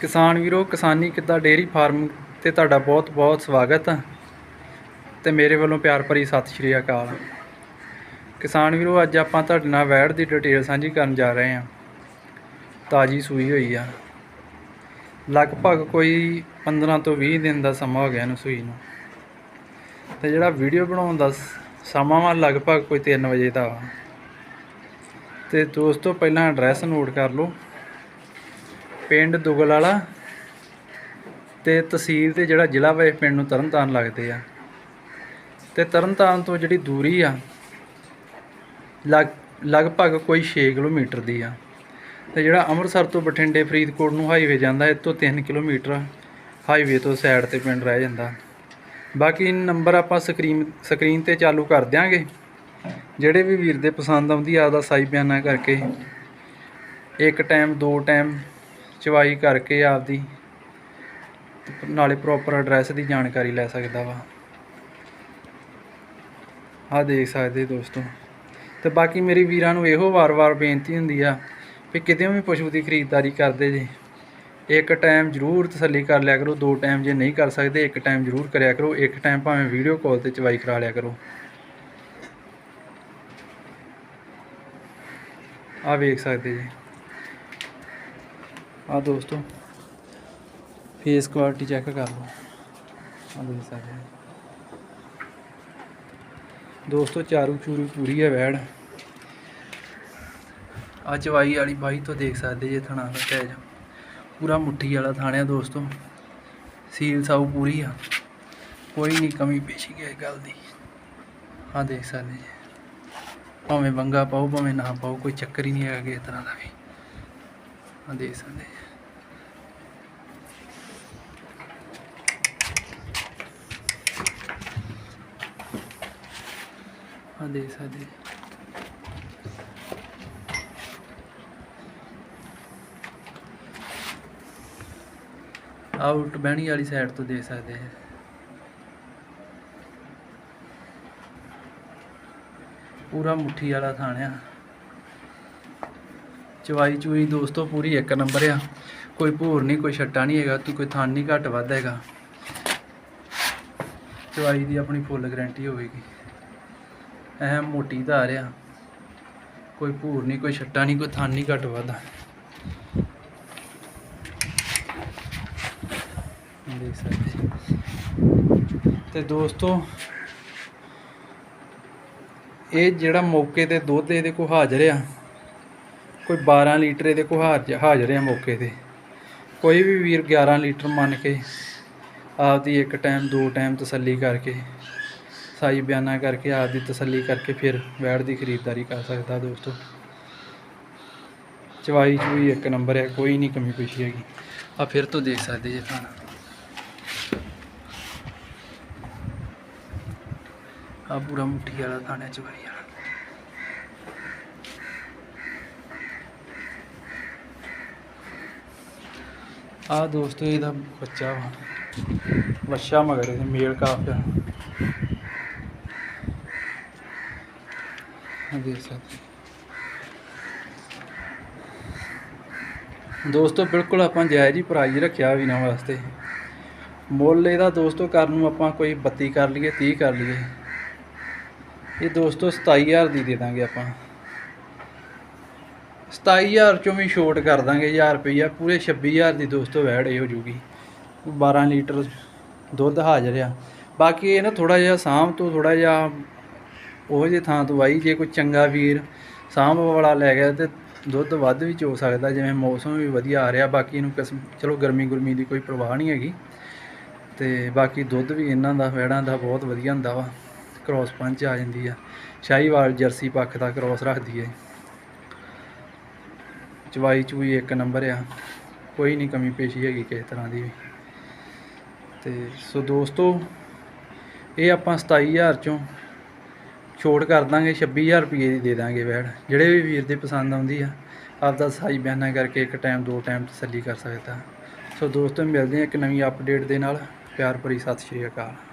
ਕਿਸਾਨ ਵੀਰੋ, ਕਿਸਾਨੀ ਕਿੱਦਾਂ ਡੇਅਰੀ ਫਾਰਮ ਤੇ ਤੁਹਾਡਾ ਬਹੁਤ ਬਹੁਤ ਸਵਾਗਤ ਹੈ ਤੇ ਮੇਰੇ ਵੱਲੋਂ ਪਿਆਰ ਭਰੀ ਸਤਿ ਸ਼੍ਰੀ ਅਕਾਲ। ਕਿਸਾਨ ਵੀਰੋ, ਅੱਜ ਆਪਾਂ ਤੁਹਾਡੇ ਨਾਲ ਵੈੜ ਦੀ ਡਿਟੇਲ ਸਾਂਝੀ ਕਰਨ ਜਾ ਰਹੇ ਹਾਂ। ਤਾਜੀ ਸੂਈ ਹੋਈ ਆ। ਲਗਭਗ ਕੋਈ 15 ਤੋਂ 20 ਦਿਨ ਦਾ ਸਮਾਂ ਹੋ ਗਿਆ ਇਹਨੂੰ ਸੂਈ ਨੂੰ। ਤੇ ਜਿਹੜਾ ਵੀਡੀਓ ਬਣਾਉਣ ਦਾ ਸਮਾਂ ਵਾ ਲਗਭਗ ਕੋਈ 3 ਵਜੇ ਦਾ ਵਾ। ਤੇ ਦੋਸਤੋ, ਪਹਿਲਾਂ ਐਡਰੈਸ ਨੋਟ ਕਰ ਲਓ। ਪਿੰਡ ਦੁਗਲ ਵਾਲਾ ਤੇ ਤਹਿਸੀਲ ਤੇ ਜਿਹੜਾ ਜ਼ਿਲ੍ਹਾ ਵਾ ਇਹ ਪਿੰਡ ਨੂੰ ਤਰਨਤਾਰਨ ਲੱਗਦੇ ਆ। ਤੇ ਤਰਨਤਾਰਨ ਤੋਂ ਜਿਹੜੀ ਦੂਰੀ ਆ, ਲਗ, ਲਗਭਗ ਕੋਈ 6 ਕਿਲੋਮੀਟਰ ਦੀ ਆ। ਤੇ ਜਿਹੜਾ ਅੰਮ੍ਰਿਤਸਰ ਤੋਂ ਬਠਿੰਡੇ ਫਰੀਦਕੋਟ ਨੂੰ ਹਾਈਵੇ ਜਾਂਦਾ, ਇਹ ਤੋਂ 3 ਕਿਲੋਮੀਟਰ ਹਾਈਵੇ ਤੋਂ ਸਾਈਡ ਤੇ ਪਿੰਡ ਰਹਿ ਜਾਂਦਾ। ਬਾਕੀ ਨੰਬਰ ਆਪਾਂ ਸਕਰੀਨ ਸਕਰੀਨ ਤੇ ਚਾਲੂ ਕਰ ਦਿਆਂਗੇ। ਜਿਹੜੇ ਵੀ ਵੀਰ ਦੇ ਪਸੰਦ ਆਉਂਦੀ ਆ ਦਾ ਸਾਈ ਬਿਆਨਾ ਕਰਕੇ। ਇੱਕ ਟਾਈਮ ਦੋ ਟਾਈਮ ਚਵਾਈ ਕਰਕੇ ਆਪਦੀ ਨਾਲੇ ਪ੍ਰੋਪਰ ਐਡਰੈਸ ਦੀ ਜਾਣਕਾਰੀ ਲੈ ਸਕਦਾ ਵਾ। ਆਹ ਦੇਖ ਸਕਦੇ ਦੋਸਤੋ। ਤੇ ਬਾਕੀ ਮੇਰੀ ਵੀਰਾਂ ਨੂੰ ਇਹੋ ਵਾਰ-ਵਾਰ ਬੇਨਤੀ ਹੁੰਦੀ ਆ ਵੀ ਕਿਤੇ ਵੀ ਪਸ਼ੂ ਦੀ ਖਰੀਦਦਾਰੀ ਕਰਦੇ ਜੇ, ਇੱਕ ਟਾਈਮ ਜ਼ਰੂਰ ਤਸੱਲੀ ਕਰ ਲਿਆ ਕਰੋ, ਦੋ ਟਾਈਮ ਜੇ ਨਹੀਂ ਕਰ ਸਕਦੇ, ਇੱਕ ਟਾਈਮ ਜ਼ਰੂਰ ਕਰਿਆ ਕਰੋ, ਇੱਕ ਟਾਈਮ ਭਾਵੇਂ ਵੀਡੀਓ ਕਾਲ ਤੇ ਚਵਾਈ ਕਰਾ ਲਿਆ ਕਰੋ। ਆ ਵੇਖ ਸਕਦੇ ਜੀ। ਆ ਦੋਸਤੋ ਫੇਸ ਕੁਆਲਿਟੀ ਚੈੱਕ ਕਰ ਲਓ। ਆ ਦੇਖ ਸਕਦੇ ਜੀ। ਦੋਸਤੋ, ਚਾਰੂ ਚੂਰੂ ਪੂਰੀ ਹੈ ਵੈੜ। ਆ ਚਵਾਈ ਵਾਲੀ ਬਾਈ ਤੋਂ ਦੇਖ ਸਕਦੇ ਜੇ ਥਣਾ ਦਾ ਟੈਜ ਪੂਰਾ ਮੁੱਠੀ ਵਾਲਾ ਥਾਣਿਆ ਦੋਸਤੋ। ਸੀਲ ਸਾਊ ਪੂਰੀ ਆ। ਕੋਈ ਨਹੀਂ ਕਮੀ ਪੇਸ਼ੀ ਕਿਸੇ ਗੱਲ ਦੀ। ਆ ਦੇਖ ਸਕਦੇ ਜੀ। ਭਾਵੇਂ ਬੰਗਾ ਪਾਓ, ਭਾਵੇਂ ਨਾ ਪਾਓ, ਕੋਈ ਚੱਕਰ ਹੀ ਨਹੀਂ ਹੈਗਾ ਕਿਸੇ ਤਰ੍ਹਾਂ ਦਾ ਵੀ। ਆ ਦੇਖ ਸਕਦੇ ਆ ਦੇਖ ਸਕਦੇ ਜੀ। ਬਹਿਣੀ ਵਾਲੀ ਸਾਈਡ ਤੋਂ ਦੇਖ ਸਕਦੇ ਹੈ ਪੂਰਾ ਮੁੱਠੀ ਵਾਲਾ ਥਾਣਿਆ। ਚਵਾਈ ਚੂਈ ਦੋਸਤੋ ਪੂਰੀ ਇੱਕ ਨੰਬਰ ਆ। ਕੋਈ ਭੂਰ ਨਹੀਂ, ਕੋਈ ਛੱਟਾ ਨਹੀਂ ਹੈਗਾ, ਤੂੰ ਕੋਈ ਥਾਨ ਨਹੀਂ ਘੱਟ ਵੱਧ ਹੈਗਾ। ਚਵਾਈ ਦੀ ਆਪਣੀ ਫੁੱਲ ਗਾਰੰਟੀ ਹੋਵੇਗੀ। ਐ ਮੋਟੀ ਧਾਰ ਆ। ਕੋਈ ਭੂਰ ਨਹੀਂ, ਕੋਈ ਛੱਟਾ ਨਹੀਂ, ਕੋਈ ਥਾਨ ਨਹੀਂ ਘੱਟ ਵੱਧ। ਦੇਖ ਸਕਦੇ ਜੀ। ਤੇ ਦੋਸਤੋ, ਇਹ ਜਿਹੜਾ ਮੌਕੇ ਤੇ ਦੁੱਧ ਇਹਦੇ ਕੋਲ ਹਾਜ਼ਰ ਆ ਕੋਈ 12 ਲੀਟਰ ਇਹਦੇ ਕੋਲ ਹਾਜ਼- ਹਾਜ਼ਰ ਆ ਮੌਕੇ ਤੇ। ਕੋਈ ਵੀ ਵੀਰ 11 ਲੀਟਰ ਮੰਨ ਕੇ ਆਪਦੀ ਇੱਕ ਟਾਈਮ ਦੋ ਟਾਈਮ ਤਸੱਲੀ ਕਰਕੇ, ਸਾਈ ਬਿਆਨਾ ਕਰਕੇ ਆਪਦੀ ਤਸੱਲੀ ਕਰਕੇ ਫਿਰ ਵੈੜ ਦੀ ਖਰੀਦਦਾਰੀ ਕਰ ਸਕਦਾ ਦੋਸਤੋ। ਚਵਾਈ ਚੂਈ ਇੱਕ ਨੰਬਰ ਹੈ ਕੋਈ ਨਹੀਂ ਕਮੀ ਪੇਸ਼ੀ ਹੈਗੀ। ਆ ਫਿਰ ਤੋਂ ਦੇਖ ਸਕਦੇ ਜੇ ਖਾਣਾ ਆ ਪੂਰਾ ਮੁੱਠੀ ਵਾਲਾ ਖਾਣਾ ਚਵਾਈ ਵਾਲਾ। ਆ ਦੋਸਤੋ, ਇਹਦਾ ਬੱਚਾ ਵਾ। ਵੱਛਾ ਮਗਰ ਇਹਦੇ ਮੇਲ ਕਾਫ ਆ। ਆ ਦੇਖ ਸਕਦੇ ਦੋਸਤੋ, ਬਿਲਕੁਲ ਆਪਾਂ ਜਾਇਜ਼ ਹੀ ਪ੍ਰਾਈਜ਼ ਰੱਖਿਆ ਵੀ ਨਾ ਵਾਸਤੇ। ਮੁੱਲ ਇਹਦਾ ਦੋਸਤੋ, ਕਰਨ ਨੂੰ ਆਪਾਂ ਕੋਈ 32 ਕਰ ਲਈਏ 30 ਕਰ ਲਈਏ। ਇਹ ਦੋਸਤੋ 27000 ਦੀ ਦੇ ਦਾਂਗੇ ਆਪਾਂ। 27000 ਚੋਂ ਵੀ ਛੋਟ ਕਰ ਦਾਂਗੇ 1000 ਰੁਪਈਆ। ਪੂਰੇ 26000 ਦੀ ਦੋਸਤੋ ਵੈੜ ਇਹ ਹੋ ਜੂਗੀ। 12 ਲੀਟਰ ਦੁੱਧ ਹਾਜ਼ਰ ਆ। ਬਾਕੀ ਇਹ ਨਾ ਥੋੜਾ ਜਿਹਾ ਸਾਂਭ ਤੋਂ ਥੋੜਾ ਜਿਹਾ ਉਹ ਜੇ ਥਾਂ ਤੋਂ ਆਈ, ਜੇ ਕੋਈ ਚੰਗਾ ਵੀਰ ਸਾਂਭ ਵਾਲਾ ਲੈ ਗਿਆ ਤੇ ਦੁੱਧ ਵੱਧ ਵੀ ਚੋ ਸਕਦਾ, ਜਿਵੇਂ ਮੌਸਮ ਵੀ ਵਧੀਆ ਆ ਰਿਹਾ। ਬਾਕੀ ਇਹਨੂੰ ਕਿਸਮ, ਚਲੋ ਗਰਮੀ ਗੁਰਮੀ ਦੀ ਕੋਈ ਪਰਵਾਹ ਨਹੀਂ ਹੈਗੀ। ਤੇ ਬਾਕੀ ਦੁੱਧ ਵੀ ਇਹਨਾਂ ਦਾ, ਵੈੜਾਂ ਦਾ ਬਹੁਤ ਵਧੀਆ ਹੁੰਦਾ ਵਾ। ਕ੍ਰੋਸ ਪੰਚ ਆ ਜਾਂਦੀ ਆ। ਸ਼ਾਹੀਵਾਲ ਜਰਸੀ ਪੱਖ ਦਾ ਕ੍ਰੋਸ ਰੱਖਦੀ ਹੈ ਚਵਾਈ ਚੂਈ ਇੱਕ ਨੰਬਰ ਆ। ਕੋਈ ਨਹੀਂ ਕਮੀ ਪੇਸ਼ੀ ਹੈਗੀ ਕਿਸੇ ਤਰ੍ਹਾਂ ਦੀ ਵੀ। ਤੇ ਸੋ ਦੋਸਤੋ, ਇਹ ਆਪਾਂ 27000 ਚੋਂ ਛੋਟ ਕਰ ਦਾਂਗੇ 26000 ਰੁਪਏ ਦੀ ਦੇ ਦਾਂਗੇ ਵੈੜ। ਜਿਹੜੇ ਵੀ ਵੀਰ ਦੇ ਪਸੰਦ ਆਉਂਦੀ ਆ, ਆਪਦਾ ਸਾਈ ਬਿਆਨਾ ਕਰਕੇ ਇੱਕ ਟਾਈਮ ਦੋ ਟਾਈਮ ਤਸੱਲੀ ਕਰ ਸਕਦਾ। ਸੋ ਦੋਸਤੋ, ਮਿਲਦੇ ਹਾਂ ਇੱਕ ਨਵੀਂ ਅਪਡੇਟ ਦੇ ਨਾਲ। ਪਿਆਰ ਭਰੀ ਸਤਿ ਸ਼੍ਰੀ ਅਕਾਲ।